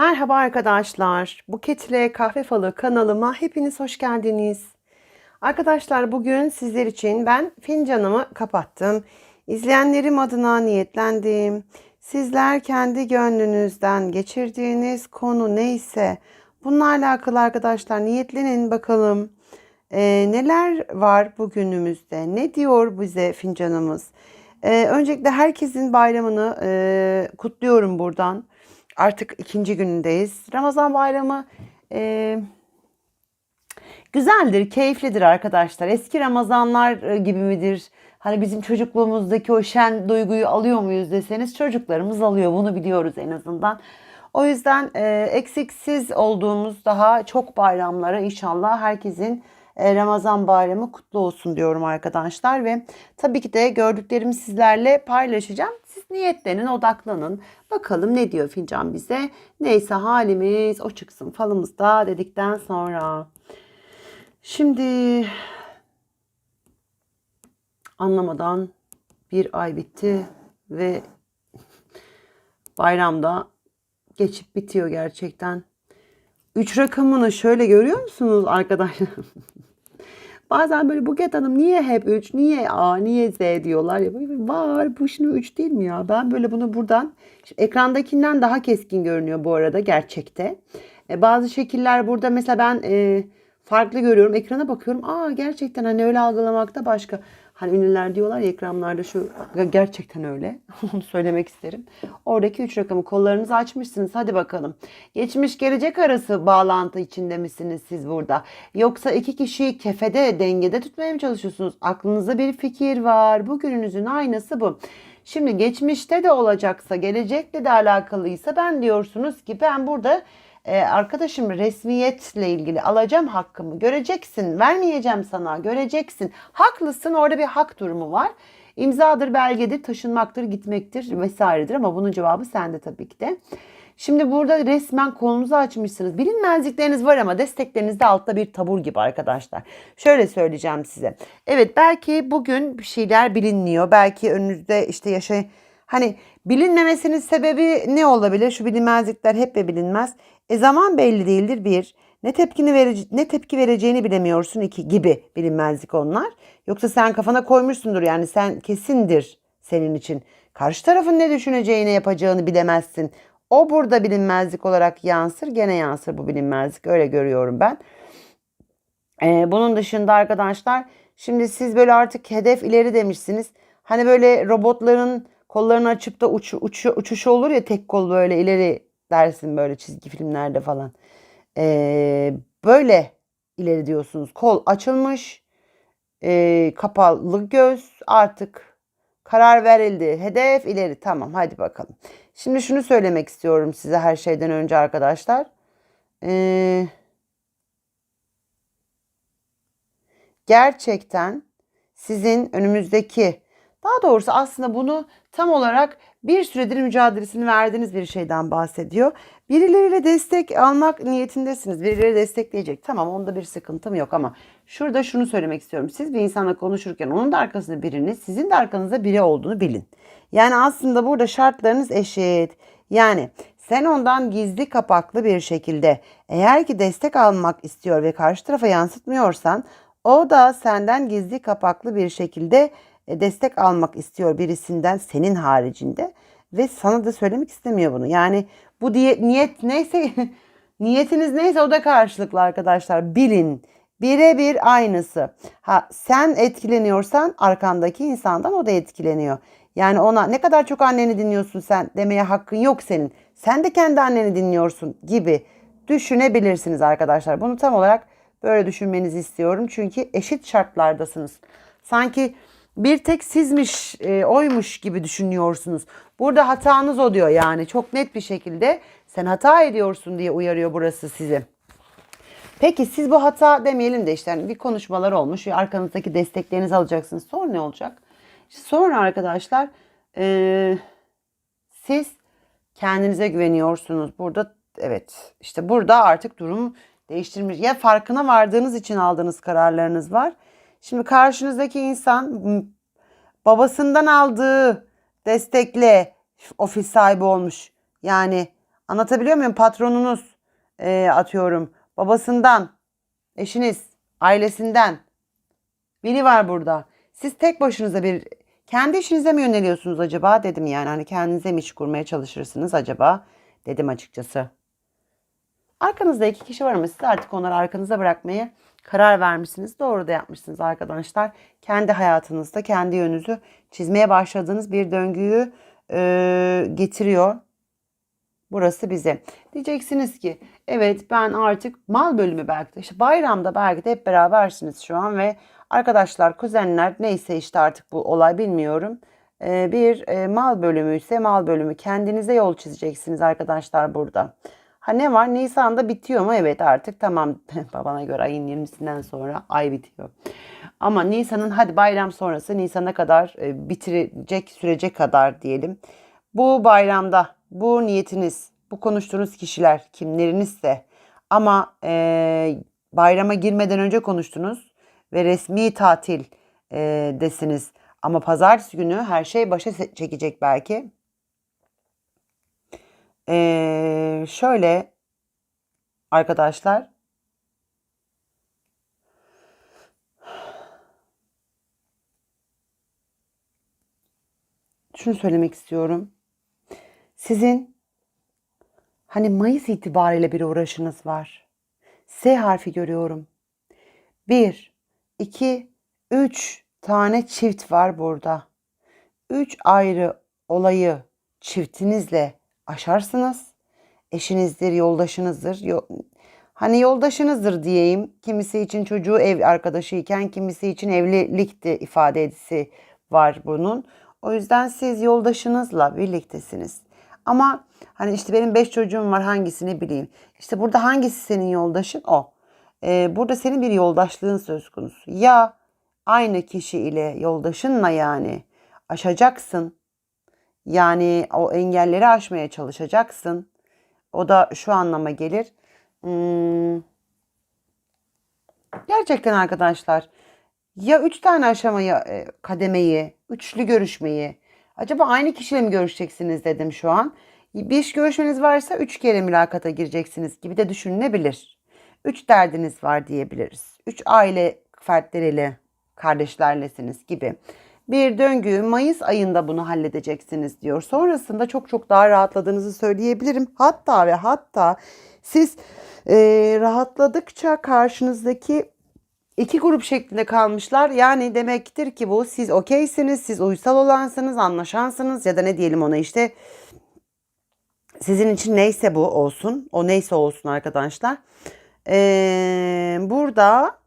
Merhaba arkadaşlar. Buket ile Kahve Falı kanalıma hepiniz hoş geldiniz. Arkadaşlar bugün sizler için ben fincanımı kapattım. İzleyenlerim adına niyetlendim. Sizler kendi gönlünüzden geçirdiğiniz konu neyse bununla alakalı arkadaşlar niyetlenin bakalım. Ee, neler var bugünümüzde? Ne diyor bize fincanımız? Ee, öncelikle herkesin bayramını e, kutluyorum buradan. Artık ikinci günündeyiz. Ramazan bayramı e, güzeldir, keyiflidir arkadaşlar. Eski Ramazanlar e, gibi midir? Hani bizim çocukluğumuzdaki o şen duyguyu alıyor muyuz deseniz çocuklarımız alıyor. Bunu biliyoruz en azından. O yüzden e, eksiksiz olduğumuz daha çok bayramlara inşallah herkesin e, Ramazan bayramı kutlu olsun diyorum arkadaşlar ve tabii ki de gördüklerimi sizlerle paylaşacağım. Siz niyetlenin, odaklanın. Bakalım ne diyor fincan bize. Neyse halimiz o çıksın falımızda dedikten sonra. Şimdi anlamadan bir ay bitti ve bayramda geçip bitiyor gerçekten. Üç rakamını şöyle görüyor musunuz arkadaşlar? Bazen böyle Buket Hanım niye hep 3, niye A, niye Z diyorlar ya. Var bu şimdi 3 değil mi ya? Ben böyle bunu buradan ekrandakinden daha keskin görünüyor bu arada gerçekte. E, bazı şekiller burada mesela ben e, farklı görüyorum. Ekrana bakıyorum. Aa gerçekten hani öyle algılamakta başka. Hani ünlüler diyorlar ya ekranlarda şu gerçekten öyle. Onu söylemek isterim. Oradaki üç rakamı kollarınızı açmışsınız. Hadi bakalım. Geçmiş gelecek arası bağlantı içinde misiniz siz burada? Yoksa iki kişiyi kefede dengede tutmaya mı çalışıyorsunuz? Aklınızda bir fikir var. Bugününüzün aynası bu. Şimdi geçmişte de olacaksa, gelecekle de alakalıysa ben diyorsunuz ki ben burada e, arkadaşım resmiyetle ilgili alacağım hakkımı göreceksin vermeyeceğim sana göreceksin haklısın orada bir hak durumu var imzadır belgedir taşınmaktır gitmektir vesairedir ama bunun cevabı sende tabii ki de. Şimdi burada resmen kolunuzu açmışsınız. Bilinmezlikleriniz var ama destekleriniz de altta bir tabur gibi arkadaşlar. Şöyle söyleyeceğim size. Evet belki bugün bir şeyler bilinmiyor. Belki önünüzde işte yaşay Hani bilinmemesinin sebebi ne olabilir? Şu bilinmezlikler hep ve bilinmez. E zaman belli değildir bir. Ne tepkini verece ne tepki vereceğini bilemiyorsun iki gibi bilinmezlik onlar. Yoksa sen kafana koymuşsundur yani sen kesindir senin için. Karşı tarafın ne düşüneceğini yapacağını bilemezsin. O burada bilinmezlik olarak yansır gene yansır bu bilinmezlik öyle görüyorum ben. Ee, bunun dışında arkadaşlar şimdi siz böyle artık hedef ileri demişsiniz. Hani böyle robotların kollarını açıp da uç, uç, uçuşu olur ya tek kol böyle ileri dersin böyle çizgi filmlerde falan. Ee, böyle ileri diyorsunuz. Kol açılmış, e, kapalı göz artık karar verildi. Hedef ileri tamam hadi bakalım. Şimdi şunu söylemek istiyorum size her şeyden önce arkadaşlar. Ee, gerçekten sizin önümüzdeki daha doğrusu aslında bunu tam olarak bir süredir mücadelesini verdiğiniz bir şeyden bahsediyor. Birileriyle destek almak niyetindesiniz. Birileri destekleyecek. Tamam onda bir sıkıntım yok ama şurada şunu söylemek istiyorum. Siz bir insanla konuşurken onun da arkasında biriniz, sizin de arkanızda biri olduğunu bilin. Yani aslında burada şartlarınız eşit. Yani sen ondan gizli kapaklı bir şekilde eğer ki destek almak istiyor ve karşı tarafa yansıtmıyorsan o da senden gizli kapaklı bir şekilde destek almak istiyor birisinden senin haricinde ve sana da söylemek istemiyor bunu. Yani bu diye, niyet neyse niyetiniz neyse o da karşılıklı arkadaşlar bilin. Birebir aynısı. Ha sen etkileniyorsan arkandaki insandan o da etkileniyor. Yani ona ne kadar çok anneni dinliyorsun sen demeye hakkın yok senin. Sen de kendi anneni dinliyorsun gibi düşünebilirsiniz arkadaşlar. Bunu tam olarak böyle düşünmenizi istiyorum. Çünkü eşit şartlardasınız. Sanki bir tek sizmiş, e, oymuş gibi düşünüyorsunuz. Burada hatanız o diyor yani çok net bir şekilde sen hata ediyorsun diye uyarıyor burası sizi. Peki siz bu hata demeyelim de işte hani bir konuşmalar olmuş ve arkanızdaki desteklerinizi alacaksınız. Sonra ne olacak? Sonra arkadaşlar e, siz kendinize güveniyorsunuz. Burada evet işte burada artık durum değiştirmiş. Ya farkına vardığınız için aldığınız kararlarınız var Şimdi karşınızdaki insan babasından aldığı destekle ofis sahibi olmuş. Yani Anlatabiliyor muyum? Patronunuz e, atıyorum. Babasından, eşiniz, ailesinden. Biri var burada. Siz tek başınıza bir kendi işinize mi yöneliyorsunuz acaba dedim yani. Hani kendinize mi iş kurmaya çalışırsınız acaba dedim açıkçası. Arkanızda iki kişi var ama siz artık onları arkanıza bırakmaya karar vermişsiniz. Doğru da yapmışsınız arkadaşlar. Kendi hayatınızda kendi yönünüzü çizmeye başladığınız bir döngüyü e, getiriyor. Burası bize. Diyeceksiniz ki evet ben artık mal bölümü belki de işte bayramda belki de hep berabersiniz şu an ve arkadaşlar kuzenler neyse işte artık bu olay bilmiyorum. E, bir e, mal bölümü ise mal bölümü kendinize yol çizeceksiniz arkadaşlar burada. Ha ne var? Nisan'da bitiyor mu? Evet artık tamam. Babana göre ayın 20'sinden sonra ay bitiyor. Ama Nisan'ın hadi bayram sonrası Nisan'a kadar e, bitirecek sürece kadar diyelim. Bu bayramda bu niyetiniz, bu konuştuğunuz kişiler kimlerinizse ama e, bayrama girmeden önce konuştunuz ve resmi tatil e, desiniz. Ama pazartesi günü her şey başa çekecek belki. Ee, şöyle arkadaşlar şunu söylemek istiyorum. Sizin hani Mayıs itibariyle bir uğraşınız var. S harfi görüyorum. Bir, iki, üç tane çift var burada. Üç ayrı olayı çiftinizle aşarsınız. Eşinizdir, yoldaşınızdır. Yo hani yoldaşınızdır diyeyim. Kimisi için çocuğu ev arkadaşıyken kimisi için evlilikti ifade edisi var bunun. O yüzden siz yoldaşınızla birliktesiniz. Ama hani işte benim beş çocuğum var hangisini bileyim. İşte burada hangisi senin yoldaşın o. Ee, burada senin bir yoldaşlığın söz konusu. Ya aynı kişi ile yoldaşınla yani aşacaksın yani o engelleri aşmaya çalışacaksın. O da şu anlama gelir. Hmm, gerçekten arkadaşlar ya üç tane aşamayı, e, kademeyi, üçlü görüşmeyi acaba aynı kişiyle mi görüşeceksiniz dedim şu an. Bir görüşmeniz varsa üç kere mülakata gireceksiniz gibi de düşünülebilir. Üç derdiniz var diyebiliriz. Üç aile fertleriyle, kardeşlerlesiniz gibi bir döngü. Mayıs ayında bunu halledeceksiniz diyor. Sonrasında çok çok daha rahatladığınızı söyleyebilirim. Hatta ve hatta siz e, rahatladıkça karşınızdaki iki grup şeklinde kalmışlar. Yani demektir ki bu siz okeysiniz, siz uysal olansınız, anlaşansınız ya da ne diyelim ona işte sizin için neyse bu olsun. O neyse olsun arkadaşlar. Ee, burada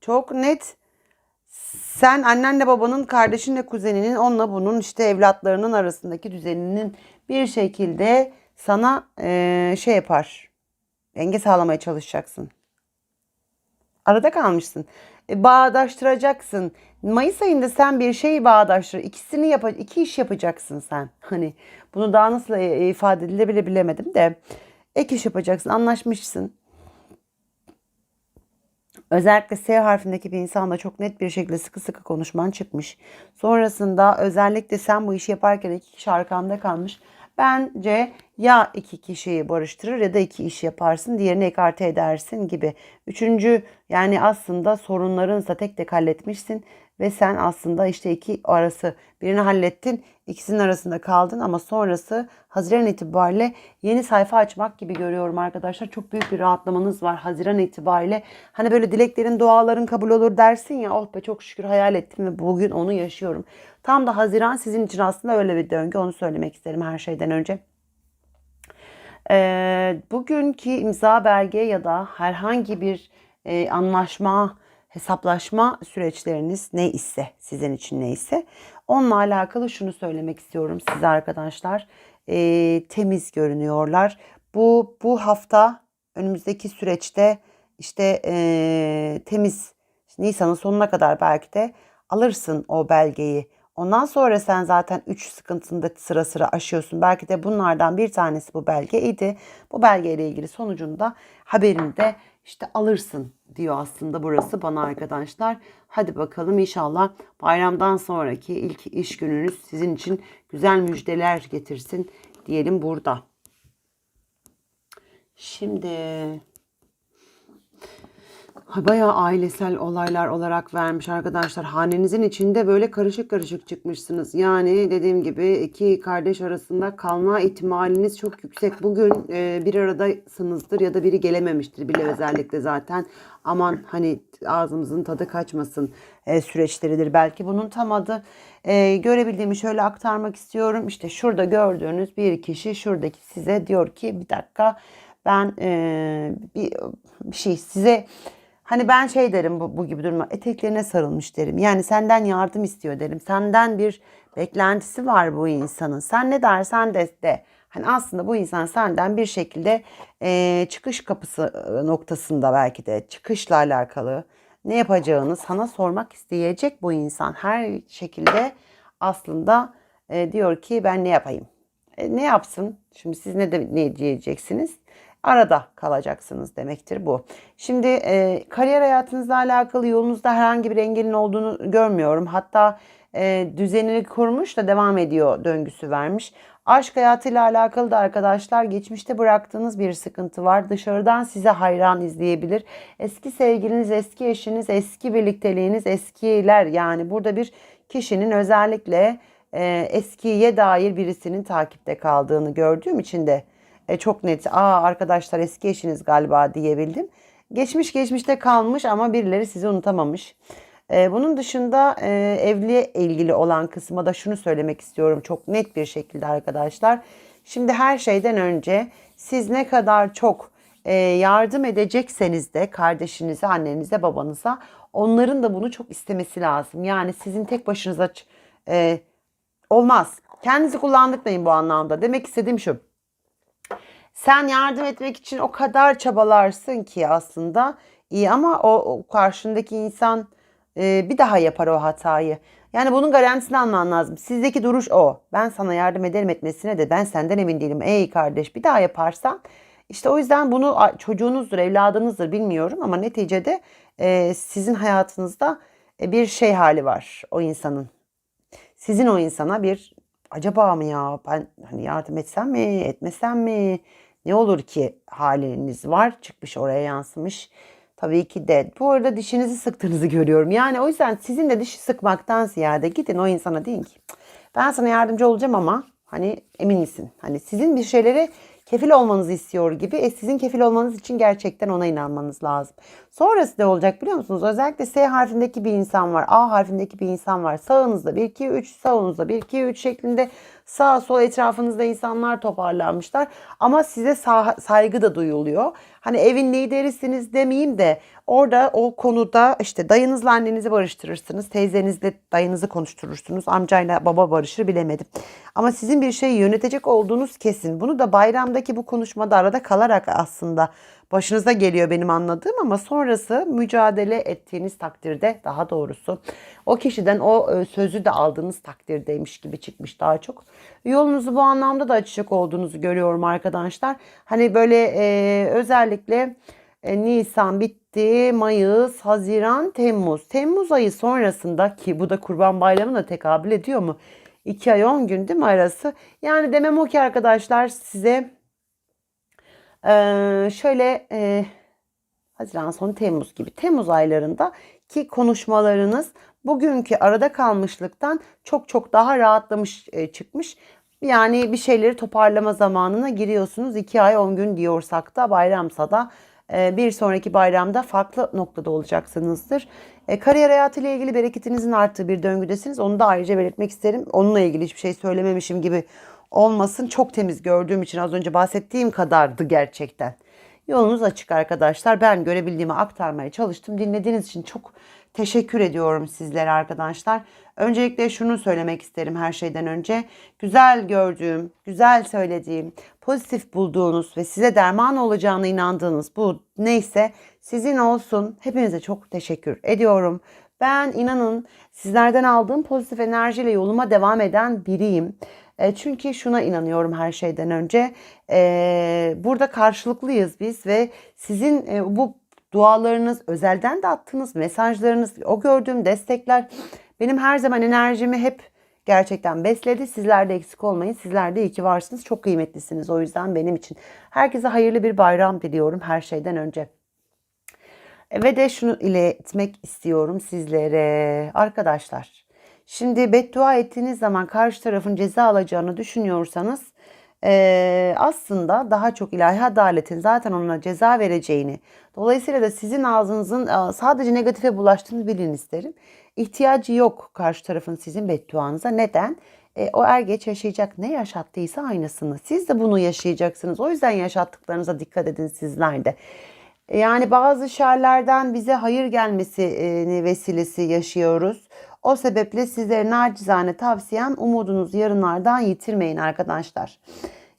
çok net sen annenle babanın, kardeşinle kuzeninin, onunla bunun işte evlatlarının arasındaki düzeninin bir şekilde sana e, şey yapar. Denge sağlamaya çalışacaksın. Arada kalmışsın. E, bağdaştıracaksın. Mayıs ayında sen bir şeyi bağdaştır. İkisini yap iki iş yapacaksın sen. Hani bunu daha nasıl e, ifade edilebilir bilemedim de. Ek iş yapacaksın. Anlaşmışsın. Özellikle S harfindeki bir insanla çok net bir şekilde sıkı sıkı konuşman çıkmış. Sonrasında özellikle sen bu işi yaparken iki kişi arkanda kalmış. Bence ya iki kişiyi barıştırır ya da iki iş yaparsın diğerini ekarte edersin gibi. Üçüncü yani aslında sorunlarınsa tek tek halletmişsin ve sen aslında işte iki arası birini hallettin ikisinin arasında kaldın ama sonrası Haziran itibariyle yeni sayfa açmak gibi görüyorum arkadaşlar. Çok büyük bir rahatlamanız var Haziran itibariyle. Hani böyle dileklerin duaların kabul olur dersin ya oh be çok şükür hayal ettim ve bugün onu yaşıyorum. Tam da Haziran sizin için aslında öyle bir döngü onu söylemek isterim her şeyden önce. Ee, bugünkü imza belge ya da herhangi bir e, anlaşma hesaplaşma süreçleriniz ne ise sizin için neyse onunla alakalı şunu söylemek istiyorum size arkadaşlar. E, temiz görünüyorlar. Bu bu hafta önümüzdeki süreçte işte e, temiz Nisan'ın sonuna kadar belki de alırsın o belgeyi Ondan sonra sen zaten 3 sıkıntını da sıra sıra aşıyorsun. Belki de bunlardan bir tanesi bu belgeydi. Bu belgeyle ilgili sonucunda haberini de işte alırsın diyor aslında burası bana arkadaşlar. Hadi bakalım inşallah bayramdan sonraki ilk iş gününüz sizin için güzel müjdeler getirsin diyelim burada. Şimdi Bayağı ailesel olaylar olarak vermiş arkadaşlar. Hanenizin içinde böyle karışık karışık çıkmışsınız. Yani dediğim gibi iki kardeş arasında kalma ihtimaliniz çok yüksek. Bugün e, bir aradasınızdır ya da biri gelememiştir bile özellikle zaten. Aman hani ağzımızın tadı kaçmasın e, süreçleridir. Belki bunun tam adı. E, görebildiğimi şöyle aktarmak istiyorum. İşte şurada gördüğünüz bir kişi şuradaki size diyor ki bir dakika ben e, bir, bir şey size Hani ben şey derim bu, bu gibi duruma eteklerine sarılmış derim. Yani senden yardım istiyor derim. Senden bir beklentisi var bu insanın. Sen ne dersen de de. Hani aslında bu insan senden bir şekilde e, çıkış kapısı noktasında belki de çıkışla alakalı ne yapacağını sana sormak isteyecek bu insan. Her şekilde aslında e, diyor ki ben ne yapayım? E, ne yapsın? Şimdi siz ne, de, ne diyeceksiniz? Arada kalacaksınız demektir bu. Şimdi e, kariyer hayatınızla alakalı yolunuzda herhangi bir engelin olduğunu görmüyorum. Hatta e, düzenini kurmuş da devam ediyor döngüsü vermiş. Aşk hayatıyla alakalı da arkadaşlar geçmişte bıraktığınız bir sıkıntı var. Dışarıdan size hayran izleyebilir. Eski sevgiliniz, eski eşiniz, eski birlikteliğiniz, eskiler yani burada bir kişinin özellikle e, eskiye dair birisinin takipte kaldığını gördüğüm için de e, çok net. Aa arkadaşlar eski eşiniz galiba diyebildim. Geçmiş geçmişte kalmış ama birileri sizi unutamamış. E, bunun dışında e, evliliğe ilgili olan kısma da şunu söylemek istiyorum çok net bir şekilde arkadaşlar. Şimdi her şeyden önce siz ne kadar çok e, yardım edecekseniz de kardeşinize, annenize, babanıza onların da bunu çok istemesi lazım. Yani sizin tek başınıza e, olmaz. Kendinizi kullandırmayın bu anlamda. Demek istediğim şu. Sen yardım etmek için o kadar çabalarsın ki aslında iyi ama o, o karşındaki insan e, bir daha yapar o hatayı. Yani bunun garantisini alman lazım. Sizdeki duruş o. Ben sana yardım ederim etmesine de ben senden emin değilim. Ey kardeş bir daha yaparsan işte o yüzden bunu çocuğunuzdur, evladınızdır bilmiyorum ama neticede e, sizin hayatınızda e, bir şey hali var o insanın. Sizin o insana bir acaba mı ya ben hani yardım etsem mi, etmesem mi? Ne olur ki haliniz var çıkmış oraya yansımış. Tabii ki de. Bu arada dişinizi sıktığınızı görüyorum. Yani o yüzden sizin de dişi sıkmaktan ziyade gidin o insana deyin ki ben sana yardımcı olacağım ama hani emin misin? Hani sizin bir şeyleri kefil olmanızı istiyor gibi. E sizin kefil olmanız için gerçekten ona inanmanız lazım. Sonrası ne olacak biliyor musunuz? Özellikle S harfindeki bir insan var. A harfindeki bir insan var. Sağınızda 1 2 3, sağınızda 1 2 3 şeklinde sağ sol etrafınızda insanlar toparlanmışlar. Ama size saygı da duyuluyor. Hani evin liderisiniz demeyeyim de orada o konuda işte dayınızla annenizi barıştırırsınız. Teyzenizle dayınızı konuşturursunuz. Amcayla baba barışır bilemedim. Ama sizin bir şeyi yönetecek olduğunuz kesin. Bunu da bayramdaki bu konuşmada arada kalarak aslında başınıza geliyor benim anladığım ama sonrası mücadele ettiğiniz takdirde daha doğrusu o kişiden o e, sözü de aldığınız takdirdeymiş gibi çıkmış daha çok. Yolunuzu bu anlamda da açacak olduğunuzu görüyorum arkadaşlar. Hani böyle e, özellikle e, Nisan bitti, Mayıs, Haziran, Temmuz. Temmuz ayı sonrasında ki bu da Kurban Bayramı'na tekabül ediyor mu? 2 ay 10 gün değil mi arası? Yani demem o ki arkadaşlar size ee, şöyle e, Haziran sonu Temmuz gibi Temmuz aylarında ki konuşmalarınız bugünkü arada kalmışlıktan çok çok daha rahatlamış e, çıkmış. Yani bir şeyleri toparlama zamanına giriyorsunuz. 2 ay 10 gün diyorsak da bayramsa da e, bir sonraki bayramda farklı noktada olacaksınızdır. E, kariyer hayatı ile ilgili bereketinizin arttığı bir döngüdesiniz. Onu da ayrıca belirtmek isterim. Onunla ilgili hiçbir şey söylememişim gibi olmasın. Çok temiz gördüğüm için az önce bahsettiğim kadardı gerçekten. Yolunuz açık arkadaşlar. Ben görebildiğimi aktarmaya çalıştım. Dinlediğiniz için çok teşekkür ediyorum sizlere arkadaşlar. Öncelikle şunu söylemek isterim her şeyden önce. Güzel gördüğüm, güzel söylediğim, pozitif bulduğunuz ve size derman olacağına inandığınız bu neyse sizin olsun. Hepinize çok teşekkür ediyorum. Ben inanın sizlerden aldığım pozitif enerjiyle yoluma devam eden biriyim. E, çünkü şuna inanıyorum her şeyden önce. E, burada karşılıklıyız biz ve sizin e, bu dualarınız, özelden de attığınız mesajlarınız, o gördüğüm destekler benim her zaman enerjimi hep gerçekten besledi. Sizler de eksik olmayın. Sizler de iyi ki varsınız. Çok kıymetlisiniz o yüzden benim için. Herkese hayırlı bir bayram diliyorum her şeyden önce. Ve de şunu iletmek istiyorum sizlere arkadaşlar. Şimdi beddua ettiğiniz zaman karşı tarafın ceza alacağını düşünüyorsanız eee, aslında daha çok ilahi adaletin zaten ona ceza vereceğini dolayısıyla da sizin ağzınızın e, sadece negatife bulaştığını bilin isterim. İhtiyacı yok karşı tarafın sizin bedduanıza. Neden? E, o er geç yaşayacak ne yaşattıysa aynısını. Siz de bunu yaşayacaksınız. O yüzden yaşattıklarınıza dikkat edin sizler de. Yani bazı şerlerden bize hayır gelmesi e, vesilesi yaşıyoruz. O sebeple sizlere nacizane tavsiyem umudunuzu yarınlardan yitirmeyin arkadaşlar.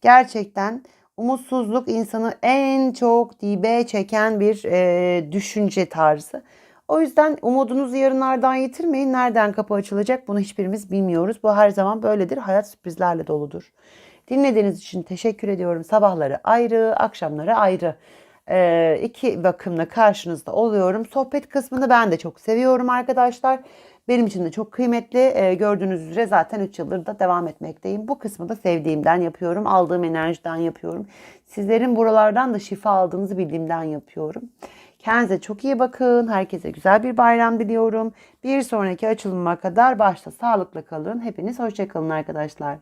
Gerçekten umutsuzluk insanı en çok dibe çeken bir e, düşünce tarzı. O yüzden umudunuzu yarınlardan yitirmeyin. Nereden kapı açılacak bunu hiçbirimiz bilmiyoruz. Bu her zaman böyledir. Hayat sürprizlerle doludur. Dinlediğiniz için teşekkür ediyorum. Sabahları ayrı, akşamları ayrı. Ee, iki bakımla karşınızda oluyorum. Sohbet kısmını ben de çok seviyorum arkadaşlar. Benim için de çok kıymetli. Ee, gördüğünüz üzere zaten 3 yıldır da devam etmekteyim. Bu kısmı da sevdiğimden yapıyorum. Aldığım enerjiden yapıyorum. Sizlerin buralardan da şifa aldığınızı bildiğimden yapıyorum. Kendinize çok iyi bakın. Herkese güzel bir bayram diliyorum. Bir sonraki açılıma kadar başta sağlıkla kalın. Hepiniz hoşçakalın arkadaşlar.